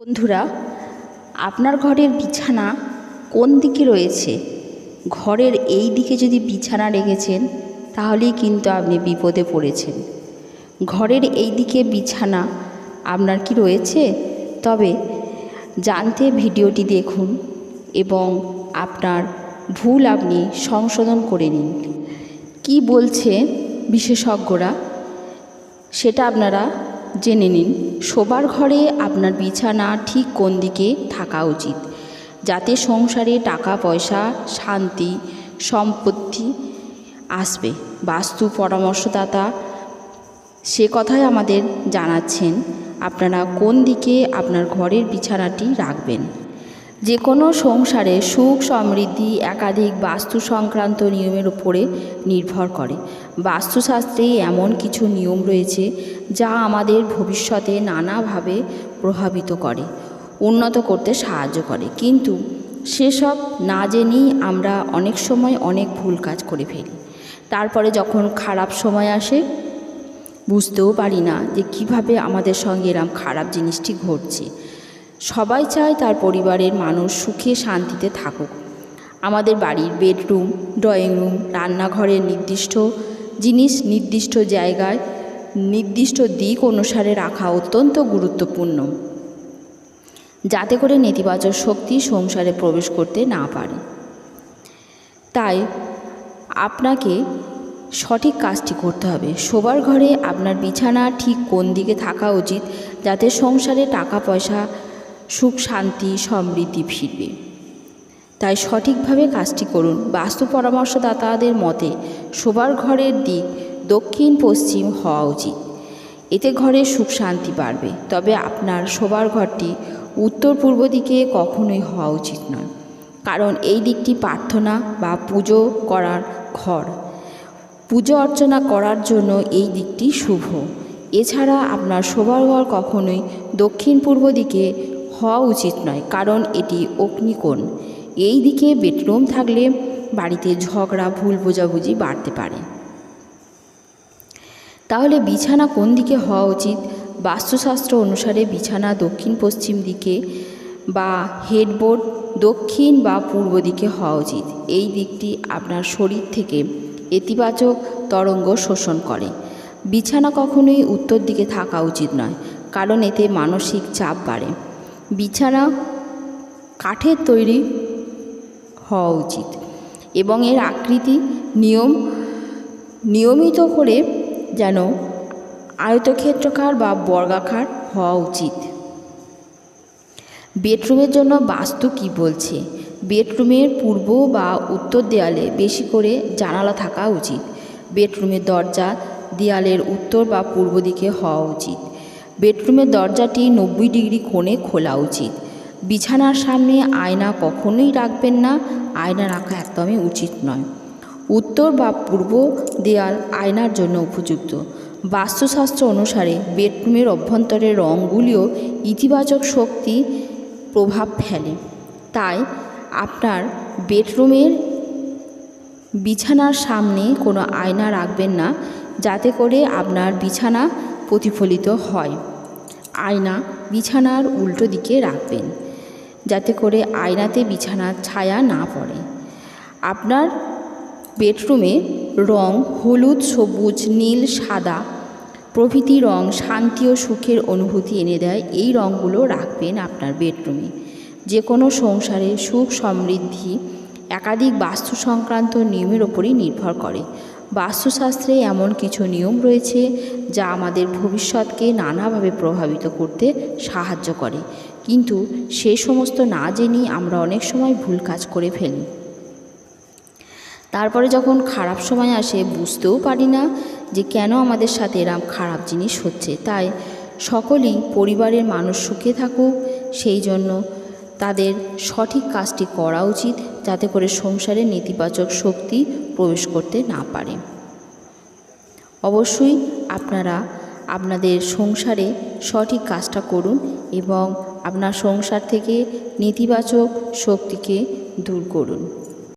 বন্ধুরা, আপনার ঘরের বিছানা কোন দিকে রয়েছে? ঘরের এই দিকে যদি বিছানা রেখেছেন, তাহলেই কিন্তু আপনি বিপদে পড়েছেন। ঘরের এই দিকে বিছানা আপনার কি রয়েছে? তবে জানতে ভিডিওটি দেখুন এবং আপনার ভুল আপনি সংশোধন করে নিন। কি বলছে বিশেষজ্ঞরা, সেটা আপনারা জেনে নিন, শোবার ঘরে আপনার বিছানা ঠিক কোন দিকে থাকা উচিত। যাতে সংসারে টাকা, পয়সা, শান্তি, সম্পত্তি আসবে। বাস্তু পরামর্শদাতা সে কথাই আমাদের জানাচ্ছেন, আপনারা কোন দিকে আপনার ঘরের বিছানাটি রাখবেন? যে কোনো সংসারে সুখ সমৃদ্ধি একাধিক বাস্তু সংক্রান্ত নিয়মের উপরে নির্ভর করে। বাস্তুশাস্ত্রে এমন কিছু নিয়ম রয়েছে যা আমাদের ভবিষ্যতে নানাভাবে প্রভাবিত করে, উন্নত করতে সাহায্য করে। কিন্তু সেসব না জেনেই আমরা অনেক সময় অনেক ভুল কাজ করে ফেলি। তারপরে যখন খারাপ সময় আসে, বুঝতেও পারি না যে কীভাবে আমাদের সঙ্গে এরম খারাপ জিনিসটি ঘটছে। সবাই চায় তার পরিবারের মানুষ সুখে শান্তিতে থাকুক। আমাদের বাড়ির বেডরুম, ড্রয়িং রুম, রান্নাঘরের নির্দিষ্ট জিনিস, নির্দিষ্ট জায়গায়, নির্দিষ্ট দিক অনুসারে রাখা অত্যন্ত গুরুত্বপূর্ণ। যাতে করে নেতিবাচক শক্তি সংসারে প্রবেশ করতে না পারে। তাই আপনাকে সঠিক কাজটি করতে হবে। শোবার ঘরে আপনার বিছানা ঠিক কোন দিকে থাকা উচিত, যাতে সংসারে টাকা পয়সা সুখ, শান্তি, সমৃদ্ধি ফিরবে। তাই সঠিকভাবে কাজটি করুন। বাস্তু পরামর্শদাতাদের মতে, শোবার ঘরের দিক দক্ষিণ, পশ্চিম হওয়া উচিত। এতে ঘরে সুখ, শান্তি বাড়বে। তবে আপনার শোবার ঘরটি উত্তর পূর্ব দিকে কখনোই হওয়া উচিত নয়। কারণ এই দিকটি প্রার্থনা বা পুজো করার ঘর। পুজো অর্চনা করার জন্য এই দিকটি শুভ। এছাড়া আপনার শোবার ঘর কখনোই দক্ষিণ পূর্ব দিকে হওয়া উচিত নয়, কারণ এটি অগ্নিকোণ। এই দিকে বেডরুম থাকলে বাড়িতে ঝগড়া, ভুল বোঝাবুঝি বাড়তে পারে। তাহলে বিছানা কোন দিকে হওয়া উচিত? বাস্তুশাস্ত্র অনুসারে বিছানা দক্ষিণ পশ্চিম দিকে বা হেডবোর্ড দক্ষিণ বা পূর্ব দিকে হওয়া উচিত। এই দিকটি আপনার শরীর থেকে ইতিবাচক তরঙ্গ শোষণ করে। বিছানা কখনোই উত্তর দিকে থাকা উচিত নয়, কারণ এতে মানসিক চাপ বাড়ে। বিছানা, কাঠের তৈরি হওয়া উচিত এবং এর আকৃতি নিয়ম, নিয়মিত করে যেন আয়তক্ষেত্রকার বা বর্গাকার হওয়া উচিত। বেডরুমের জন্য বাস্তু কি বলছে? বেডরুমের পূর্ব বা উত্তর দেয়ালে বেশি করে জানালা থাকা উচিত। বেডরুমের দরজা দেয়ালের উত্তর বা পূর্ব দিকে হওয়া উচিত। বেডরুমের দরজাটি নব্বই ডিগ্রি কোণে খোলা উচিত। বিছানার সামনে আয়না কখনোই রাখবেন না, আয়না রাখা একদমই উচিত নয়। উত্তর বা পূর্ব দেয়াল আয়নার জন্য উপযুক্ত। বাস্তুশাস্ত্র অনুসারে বেডরুমের অভ্যন্তরের রঙগুলিও ইতিবাচক শক্তি প্রভাব ফেলে। তাই আপনার বেডরুমের বিছানার সামনে কোনো আয়না রাখবেন না, যাতে করে আপনার বিছানা প্রতিফলিত হয়। আয়না বিছানার উল্টো দিকে রাখবেন, যাতে করে আয়নাতে বিছানার ছায়া না পড়ে। আপনার বেডরুমে রং হলুদ, সবুজ, নীল, সাদা প্রভৃতি রং শান্তি ও সুখের অনুভূতি এনে দেয়, এই রঙগুলো রাখবেন আপনার বেডরুমে। যে কোনো সংসারে সুখ সমৃদ্ধি একাধিক বাস্তু সংক্রান্ত নিয়মের ওপরই নির্ভর করে। বাস্তুশাস্ত্রে এমন কিছু নিয়ম রয়েছে যা আমাদের ভবিষ্যৎকে নানাভাবে প্রভাবিত করতে সাহায্য করে। কিন্তু সে সমস্ত না জেনেই আমরা অনেক সময় ভুল কাজ করে ফেলি। তারপরে যখন খারাপ সময় আসে, বুঝতেও পারি না যে কেন আমাদের সাথে এরম খারাপ জিনিস হচ্ছে। তাই সকলেই পরিবারের মানুষ সুখে থাকুক, সেই জন্য তাদের সঠিক কাজটি করা উচিত, যাতে করে সংসারে নেতিবাচক শক্তি প্রবেশ করতে না পারে। অবশ্যই আপনারা আপনাদের সংসারে সঠিক কাজটা করুন এবং আপনার সংসার থেকে নেতিবাচক শক্তিকে দূর করুন।